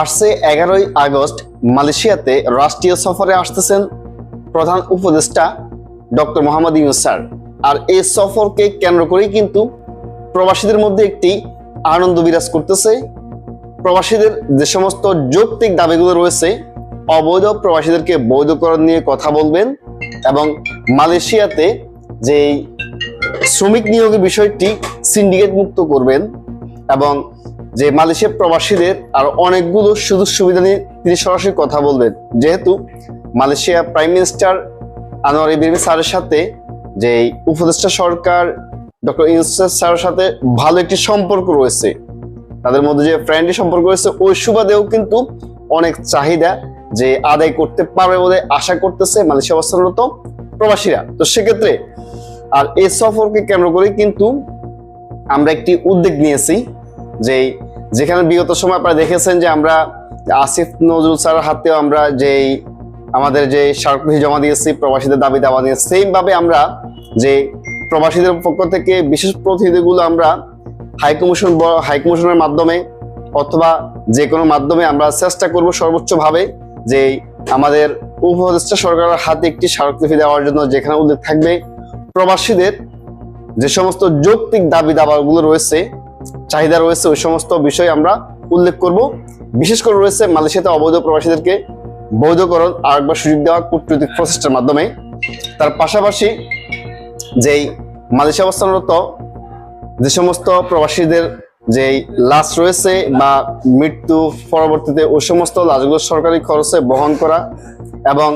আসছে এগারোই আগস্ট, মালয়েশিয়াতে রাষ্ট্রীয় সফরে আসতেছেন প্রধান উপদেষ্টা ডক্টর মোহাম্মদ ইউনুস স্যার। আর এই সফরকে কেন্দ্র করেই কিন্তু প্রবাসীদের মধ্যে একটি আনন্দ বিরাজ করতেছে। প্রবাসীদের যে সমস্ত যৌক্তিক দাবিগুলো রয়েছে, অবৈধ প্রবাসীদেরকে বৈধকরণ নিয়ে কথা বলবেন এবং মালয়েশিয়াতে যে শ্রমিক নিয়োগের বিষয়টি সিন্ডিকেট মুক্ত করবেন এবং যে মালয়েশিয়া প্রবাসীদের আর অনেকগুলো সুযোগ সুবিধা নিয়ে তিনি সরাসরি কথা বলবেন। যেহেতু Malaysia prime minister Anwar Ibrahim স্যারের সাথে, যে উপদেষ্টা সরকার ডক্টর ইউনুস স্যারের সাথে ভালো একটি সম্পর্ক রয়েছে, তাদের মধ্যে যে ফ্রেন্ডলি সম্পর্ক রয়েছে, ওই সুবাদেও কিন্তু অনেক চাহিদা যে আদায় করতে পারবে বলে আশা করতেছে মালয়েশিয়া অবস্থানরত প্রবাসীরা। তো সেক্ষেত্রে আর এই সফরকে কেন্দ্র করে কিন্তু আমরা একটি উদ্যোগ নিয়েছি যে যেখানে বিগত সময় আপনারা দেখেছেন যে আমরা আসিফ নজরুল স্যারের হাতেও আমরা যেই আমাদের যে স্মারকলিপি জমা দিয়েছি, প্রবাসীদের দাবি দাবা নিয়ে সেম ভাবে আমরা যে প্রবাসীদের পক্ষ থেকে বিশেষ প্রতিনিধিগুলো আমরা হাইকমিশন হাইকমিশনের মাধ্যমে অথবা যে কোনো মাধ্যমে আমরা চেষ্টা করব সর্বোচ্চভাবে যে আমাদের উপদেষ্টা সরকারের হাতে একটি স্মারকলিপি দেওয়ার জন্য যেখানে উল্লেখ থাকবে প্রবাসীদের যে সমস্ত যৌক্তিক দাবি দাবাগুলো রয়েছে চাহিদা রয়েছে, ওই সমস্ত বিষয় আমরা উল্লেখ করব। বিশেষ করে রয়েছে মালয়েশিয়াতে অবৈধ প্রবাসীদেরকে বৈধকরণ আর একবার সুযোগ দেওয়া কূটনৈতিক প্রচেষ্টার মাধ্যমে। তার পাশাপাশি যেই মালয়েশিয়া অবস্থানরত যে সমস্ত প্রবাসীদের যে লাশ রয়েছে বা মৃত্যু পরবর্তীতে ওই সমস্ত লাশগুলো সরকারি খরচে বহন করা এবং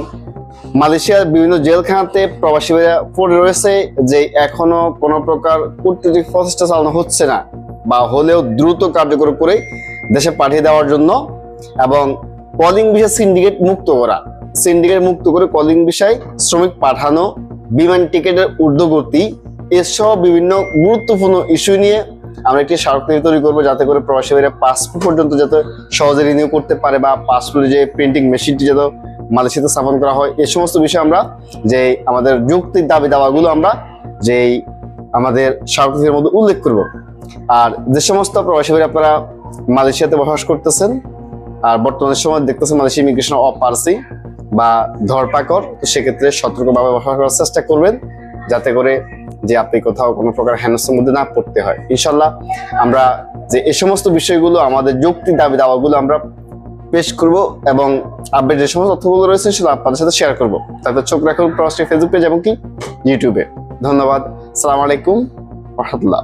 মালয়েশিয়ার বিভিন্ন জেলখানাতে প্রবাসীরা পড়ে রয়েছে যে এখনও কোনো প্রকার কূটনৈতিক প্রচেষ্টা চালানো হচ্ছে না। বা হলেও দ্রুত কার্যকর করে দেশে পাঠিয়ে দেওয়ার জন্য এবং কলিং বিষয় সিন্ডিকেট মুক্ত করা। সিন্ডিকেট মুক্ত করে কলিং বিষয় শ্রমিক পাঠানো, বিমান টিকিটের ঊর্ধ্বগতি এসব বিভিন্ন গুরুত্বপূর্ণ ইস্যু নিয়ে আমরা একটি স্মারকলিপি তৈরি করব যাতে করে প্রবাসী পাসপোর্ট পর্যন্ত যাতে সহজে রিনিউ করতে পারে বা পাসপোর্টের যে প্রিন্টিং মেশিনটি যাতে মালয়েশিয়াতে স্থাপন করা হয়। এই সমস্ত বিষয় আমরা যে আমাদের যুক্তির দাবি দাবাগুলো আমরা যেই আমাদের স্মারকলিপির মধ্যে উল্লেখ করব। আর যে সমস্ত প্রবাসী আপনারা মালয়েশিয়াতে বসবাস করতেছেন, আর বর্তমান সময় দেখতেছেন মালয়েশিয়া ইমিগ্রেশন অপারসি বা ধরপাকড়, তো সেক্ষেত্রে সতর্কভাবে বসবাস করার চেষ্টা করবেন যাতে করে যে আপনি কোথাও কোনো প্রকার হ্যানসের মধ্যে না পড়তে হয়। ইনশাল্লাহ আমরা যে এই সমস্ত বিষয়গুলো, আমাদের যুক্তি, দাবি, দাওয়াগুলো আমরা পেশ করব এবং আপডেট যে সমস্ত তথ্যগুলো রয়েছে সেগুলো আপনাদের সাথে শেয়ার করব। তাতে চোখ রাখুন প্রবাসী ফেসবুক পেজ এবং কি? ইউটিউবে ধন্যবাদ। সালাম আলাইকুম। রহমতুল্লাহ।